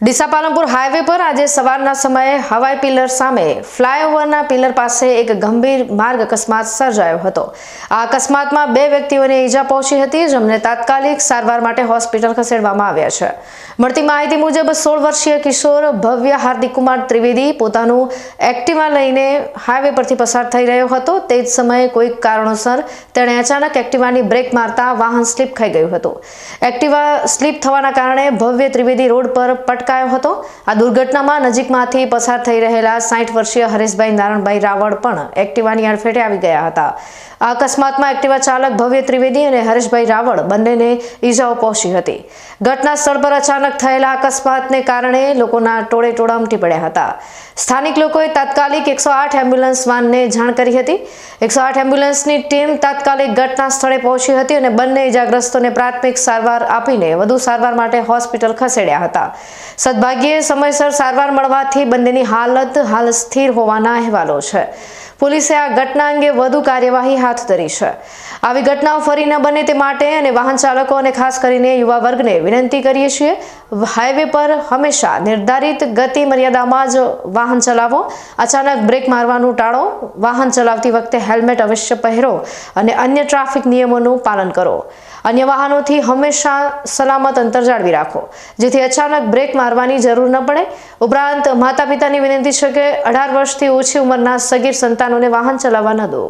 Deesa Palanpur highway પર આજે સવારના સમયે હવાઈ પિલર સામે ફ્લાયઓવરના પિલર પાસે એક ગંભીર માર્ગ અકસ્માત સર્જાયો હતો. આ અકસ્માતમાં બે વ્યક્તિઓને ઈજા પહોંચી હતી, જેમને તાત્કાલિક સારવાર માટે હોસ્પિટલ ખસેડવામાં આવ્યા છે. મળતી માહિતી મુજબ, સોળ વર્ષીય કિશોર ભવ્ય હાર્દિકકુમાર ત્રિવેદી પોતાનું એક્ટિવા લઈને હાઈવે પરથી પસાર થઈ રહ્યો હતો. તે જ સમયે કોઈક કારણોસર તેણે અચાનક એક્ટિવાની બ્રેક મારતા વાહન સ્લીપ ખાઈ ગયું હતું. એક્ટિવા સ્લીપ થવાના કારણે ભવ્ય ત્રિવેદી રોડ પર પટકાયો હતો. આ દુર્ઘટનામાં નજીકમાંથી પસાર થઈ રહેલા સાઠ વર્ષીય હરેશભાઈ નારણભાઈ રાવળ પણ એક્ટિવાની અડફેટે આવી ગયા હતા. આ અકસ્માતમાં એક્ટિવા ચાલક ભવ્ય ત્રિવેદી અને હરેશભાઈ રાવળ બંનેને ઈજાઓ પહોંચી હતી. ઘટના સ્થળ પર અચાનક થયેલા અકસ્માતને કારણે લોકોના ટોળે ટોળા ઉમટી પડ્યા હતા. સ્થાનિક લોકોએ તાત્કાલિક એકસો આઠ એમ્બ્યુલન્સ વાનને જાણ કરી હતી. એકસો આઠ એમ્બ્યુલન્સની ટીમ તાત્કાલિક ઘટના સ્થળે પહોંચી હતી અને બંને ઇજાગ્રસ્તોને પ્રાથમિક સારવાર આપીને વધુ સારવાર માટે હોસ્પિટલ ખસેડ્યા હતા. સદભાગ્યે સમયસર સારવાર મળવાથી બંનેની હાલત હાલ સ્થિર હોવાના અહેવાલો છે. પોલીસે આ ઘટના અંગે વધુ કાર્યવાહી હાથ ધરી છે. આવી ઘટનાઓ ફરી ન બને તે માટે અને વાહન ચાલકો અને ખાસ કરીને યુવા વર્ગને વિનંતી કરીએ છીએ, હાઈવે પર હંમેશા નિર્ધારિત ગતિ મર્યાદામાં જ વાહન ચલાવો. અચાનક બ્રેક મારવાનું ટાળો, વાહન ચલાવતી વખતે હેલ્મેટ અવશ્ય પહેરો અને અન્ય ટ્રાફિક નિયમોનું પાલન કરો. અન્ય વાહનોથી હંમેશા સલામત અંતર જાળવી રાખો, જેથી અચાનક બ્રેક મારવાની જરૂર ન પડે. ઉપરાંત માતા પિતાની વિનંતી છે કે અઢાર વર્ષથી ઓછી ઉંમરના સગીર સંતાનોને વાહન ચલાવવા ન દો.